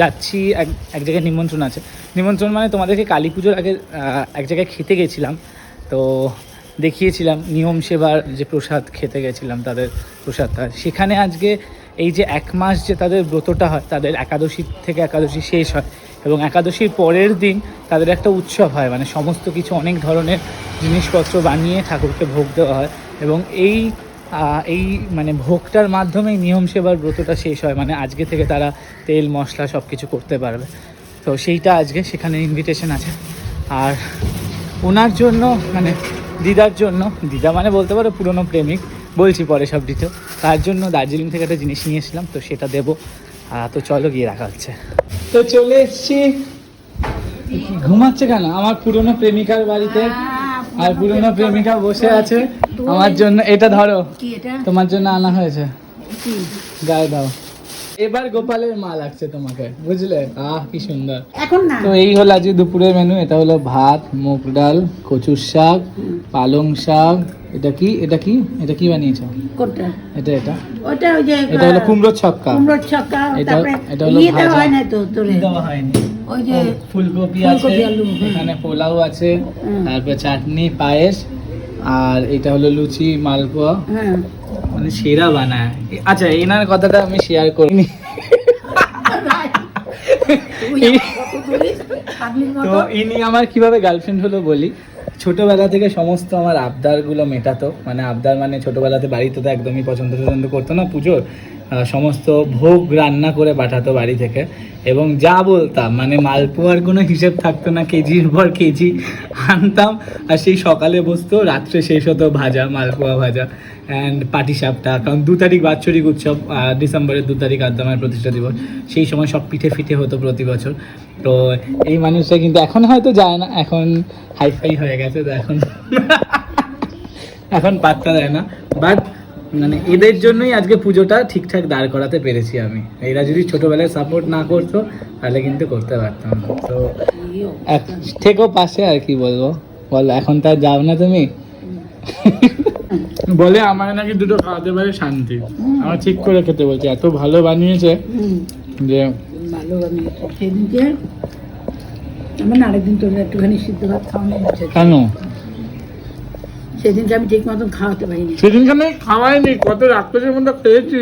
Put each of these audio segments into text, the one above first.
যাচ্ছি, এক এক জায়গায় নিমন্ত্রণ আছে। নিমন্ত্রণ মানে তোমাদেরকে কালী পুজোর আগে এক জায়গায় খেতে গেছিলাম। তো দেখিয়েছিলাম নিয়ম সেবার যে প্রসাদ খেতে গেছিলাম, তাদের প্রসাদটা সেখানে আজকে এই যে এক মাস যে তাদের ব্রতটা হয়, তাদের একাদশী থেকে একাদশী শেষ হয় এবং একাদশীর পরের দিন তাদের একটা উৎসব হয় মানে সমস্ত কিছু অনেক ধরনের জিনিসপত্র বানিয়ে ঠাকুরকে ভোগ দেওয়া হয় এবং এই এই মানে ভোগটার মাধ্যমেই নিয়ম সেবার ব্রতটা শেষ হয় মানে আজকে থেকে তারা তেল, মশলা সব কিছু করতে পারবে। তো সেইটা আজকে সেখানে ইনভিটেশন আছে। আর ওনার জন্য মানে দিদার জন্য, দিদা মানে বলতে পারো পুরনো প্রেমিক, বলছি পরে সব ডিটেল তার জন্য দার্জিলিং থেকে একটা জিনিস নিয়ে এসেছিলাম, তো সেটা দেবো। তো চলো গিয়ে রাখা হচ্ছে। তো চলে এসছি। ঘুমাচ্ছে কেন? আমার পুরনো প্রেমিকার বাড়িতে আর পুরনো প্রেমিকা বসে আছে। আমার জন্য এটা ধরো। তোমার জন্য আনা হয়েছে। গায়ে দাও। এবার গোপালের মা লাগছে তোমাকে বুঝলে? আহ কি সুন্দর। এখন না? তো এই হলো আজকে দুপুরের মেনু এটা হলো ভাত মুগ ডাল কচুর শাক পালং শাক এটা কি এটা কি এটা কি বানিয়েছো? কোনটা? এটা এটা। ওটা ওই যে এটা হলো কুমড়োর ছক্কা। কুমড়োর ছক্কা এটা- এটা হলো ইয়ে ভাজা। হয় না তো তোরে? দেওয়া হয়নি। ওই যে ফুলকপি আছে ফুলকপি, হুম। এখানে পোলাও আছে তারপর চাটনি পায়েস আর এটা হলো লুচি মালপোয়া। হ্যাঁ মানে সেরা বানায়। আচ্ছা এনার কথাটা আমি শেয়ার করিনি। তো ইনি আমার কীভাবে গার্লফ্রেন্ড হলো বলি। ছোটবেলা থেকে সমস্ত আমার আবদারগুলো মেটাতো। মানে আবদার মানে ছোটবেলাতে বাড়িতে তো একদমই পছন্দ টছন্দ করতো না পুজোর। সমস্ত ভোগ রান্না করে পাঠাতো বাড়ি থেকে। এবং যা বলতাম মানে মালপোয়ার কোনো হিসেব থাকতো না, কেজির পর কেজি আনতাম। আর সেই সকালে বসতো, রাত্রে শেষ হতো ভাজা, মালপোয়া ভাজা অ্যান্ড পাটিসাপটা কারণ দু তারিখ বাৎসরিক উৎসব ডিসেম্বরের দু তারিখ আদ্দামার প্রতিষ্ঠা দিবস। সেই সময় সব পিঠে ফিঠে হতো প্রতি বছর। তো এই মানুষটা কিন্তু এখন হয়তো যায় না, এখন হাইফাই হয়ে গেছে তো এখন। এখন পাত্তা দেয় না। বাট মানে এদের জন্যই আজকে পুজোটা ঠিকঠাক দাঁড় করাতে পেরেছি আমি। এরা যদি ছোটবেলায় সাপোর্ট না করতো তাহলে কিন্তু করতে পারতাম না। তো এক- থেকো পাশে আর কি বলব। বলো এখন তো আর যাও না তুমি? বলে আমার নাকি দুটো খাওয়াতে পারে শান্তি। আমার ঠিক করে খেতে বলছে। এত ভালো বানিয়েছে যে ভালো বানিয়েছে। সেদিনকে আমার আরেকদিন তোর একটুখানি সিদ্ধ ভাত খাওয়ানো কেন? সেদিনকে আমি ঠিক মতন খাওয়াতে পারিনি। সেদিনকে আমি খাওয়াইনি কত রাক্ষসের মধ্যে খেয়েছি।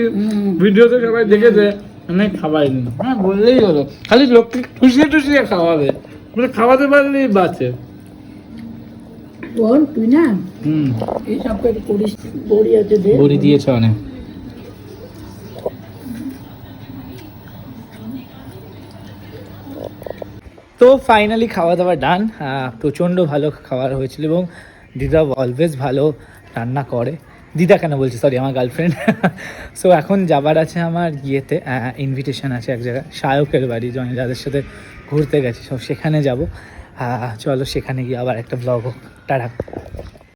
ভিডিওতে সবাই দেখেছে আমি খাওয়াইনি। হ্যাঁ বললেই হলো। খালি লোককে টুসিয়ে টুসিয়ে খাওয়াবে। মানে খাওয়াতে পারলেই বাঁচে। তুই না হুম। এইসব করে করিস বড়ি আছে বড়ি দিয়েছে অনেক। তো ফাইনালি খাওয়া দাওয়া ডান প্রচণ্ড ভালো খাবার হয়েছিল এবং দিদা অলওয়েজ ভালো রান্না করে। দিদা কেন বলছে? সরি আমার গার্লফ্রেন্ড সো এখন যাবার আছে আমার ইয়েতে ইনভিটেশন আছে এক জায়গায় শায়কের বাড়ি যাদের সাথে ঘুরতে গেছি। সব সেখানে যাব। চলো সেখানে গিয়ে আবার একটা ব্লগ হোক। টাটা।